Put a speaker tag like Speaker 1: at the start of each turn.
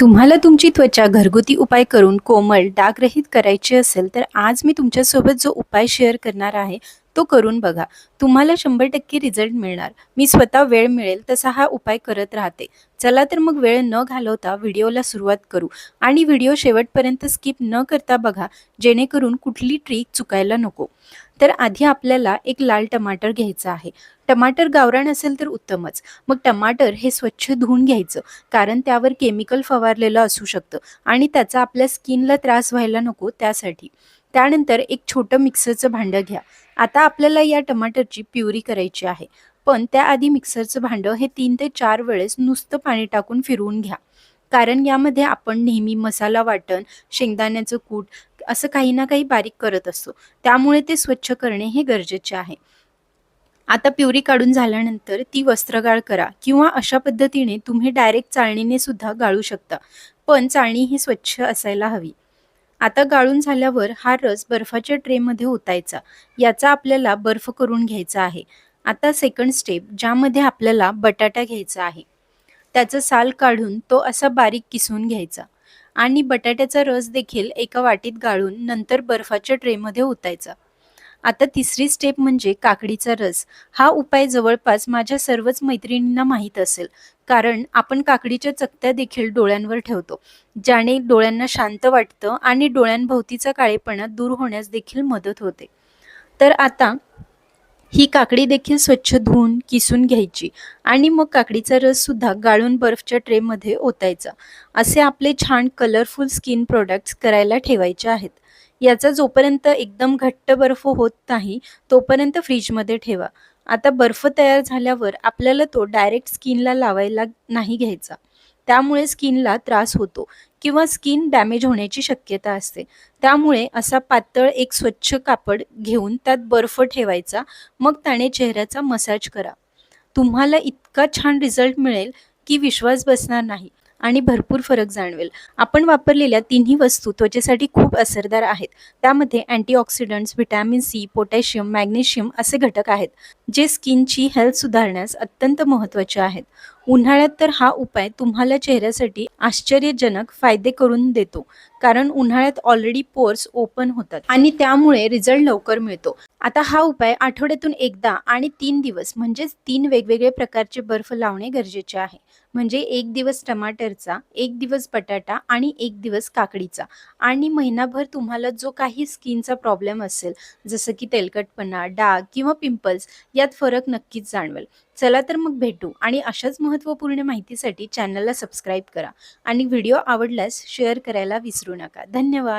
Speaker 1: तुम्हाला तुमची त्वचा घरगुती उपाय करून कोमल डागरहित करायची असेल तर आज मी तुमच्यासोबत जो उपाय शेअर करणार आहे तो करून बघा. तुम्हाला शंभर टक्के रिझल्ट मिळणार. मी स्वतः वेळ मिळेल तसा हा उपाय करत राहते. चला तर मग वेळ न घालवता व्हिडिओला सुरुवात करू. आणि व्हिडिओ शेवटपर्यंत स्किप न करता बघा जेणेकरून कुठली ट्रिक चुकायला नको. तर आधी आपल्याला एक लाल टमाटर घ्यायचं आहे. टमाटर गावरान असेल तर उत्तमच. मग टमाटर हे स्वच्छ धुवून घ्यायचं कारण त्यावर केमिकल फवारलेलं असू शकतं. आणि त्याचा आपल्या स्किनला त्रास व्हायला नको त्यासाठी. त्यानंतर एक छोटं मिक्सरचं भांडं घ्या. आता आपल्याला या टमाटरची प्युरी करायची आहे. पण त्याआधी मिक्सरचं भांडं हे तीन ते चार वेळेस नुसतं पाणी टाकून फिरवून घ्या. कारण यामध्ये आपण नेहमी मसाला वाटण शेंगदाण्याचं कूट असं काही ना काही बारीक करत असतो. त्यामुळे ते स्वच्छ करणे हे गरजेचे आहे. आता प्युरी काढून झाल्यानंतर ती वस्त्रगाळ करा किंवा अशा पद्धतीने तुम्ही डायरेक्ट चाळणीने सुद्धा गाळू शकता. पण चाळणी ही स्वच्छ असायला हवी. आता गाळून झाल्यावर हा रस बर्फाच्या ट्रेमध्ये ओतायचा. याचा आपल्याला बर्फ करून घ्यायचा आहे. आता सेकंड स्टेप ज्यामध्ये आपल्याला बटाटा घ्यायचा आहे. त्याचं साल काढून तो असा बारीक किसून घ्यायचा. आणि बटाट्याचा रस देखील एका वाटीत गाळून नंतर बर्फाच्या ट्रेमध्ये ओतायचा. आता तिसरी स्टेप म्हणजे काकडीचा रस. हा उपाय जवळपास माझ्या सर्वच मैत्रिणींना माहीत असेल. कारण आपण काकडीच्या चकत्या देखील डोळ्यांवर ठेवतो. ज्याने डोळ्यांना शांत वाटतं आणि डोळ्यांभोवतीचा काळेपणा दूर होण्यास देखील मदत होते. तर आता ही काकडी देखील स्वच्छ धुवून किसून घ्यायची आणि मग काकडीचा रस सुद्धा गाळून बर्फच्या ट्रेमध्ये ओतायचा. असे आपले छान कलरफुल स्किन प्रोडक्ट्स करायला ठेवायचे आहेत. याचा जोपर्यंत एकदम घट्ट बर्फ होत नाही तोपर्यंत फ्रीजमध्ये ठेवा. आता बर्फ तयार झाल्यावर आपल्याला तो डायरेक्ट स्किनला लावायला नाही घ्यायचा. त्यामुळे स्किनला त्रास होतो किंवा स्किन डॅमेज होण्याची शक्यता असते. त्यामुळे असा पातळ एक स्वच्छ कापड घेऊन त्यात बर्फ ठेवायचा मग त्याने चेहऱ्याचा मसाज करा. तुम्हाला इतका छान रिझल्ट मिळेल की विश्वास बसणार नाही. आणि भरपूर फरक जाणवेल. आपण वापरलेल्या तिन्ही वस्तू त्वचेसाठी खूप असरदार आहेत. त्यामध्ये antioxidants vitamin C potassium magnesium असे घटक आहेत जे स्किनची हेल्थ सुधारण्यास अत्यंत महत्त्वाचे आहेत. उन्हाळ्यात तर हा उपाय तुम्हाला चेहऱ्यासाठी आश्चर्यजनक फायदे करून देतो कारण उन्हाळ्यात ऑलरेडी पोर्स ओपन होतात आणि त्यामुळे रिझल्ट लवकर मिळतो. आता हा उपाय आठवड्यातून एकदा आणि तीन दिवस म्हणजेच तीन वेगवेगळे प्रकारचे बर्फ लावणे गरजेचे आहे. म्हणजे एक दिवस टमाटरचा एक दिवस बटाटा आणि एक दिवस काकडीचा. आणि महिनाभर तुम्हाला जो काही स्किनचा प्रॉब्लेम असेल जसं की तेलकटपणा डाग किंवा पिंपल्स यात फरक नक्कीच जाणवेल. चला तर मग भेटू आणि अशाच महत्त्वपूर्ण माहितीसाठी चॅनलला सबस्क्राईब करा. आणि व्हिडिओ आवडल्यास शेअर करायला विसरू नका. धन्यवाद!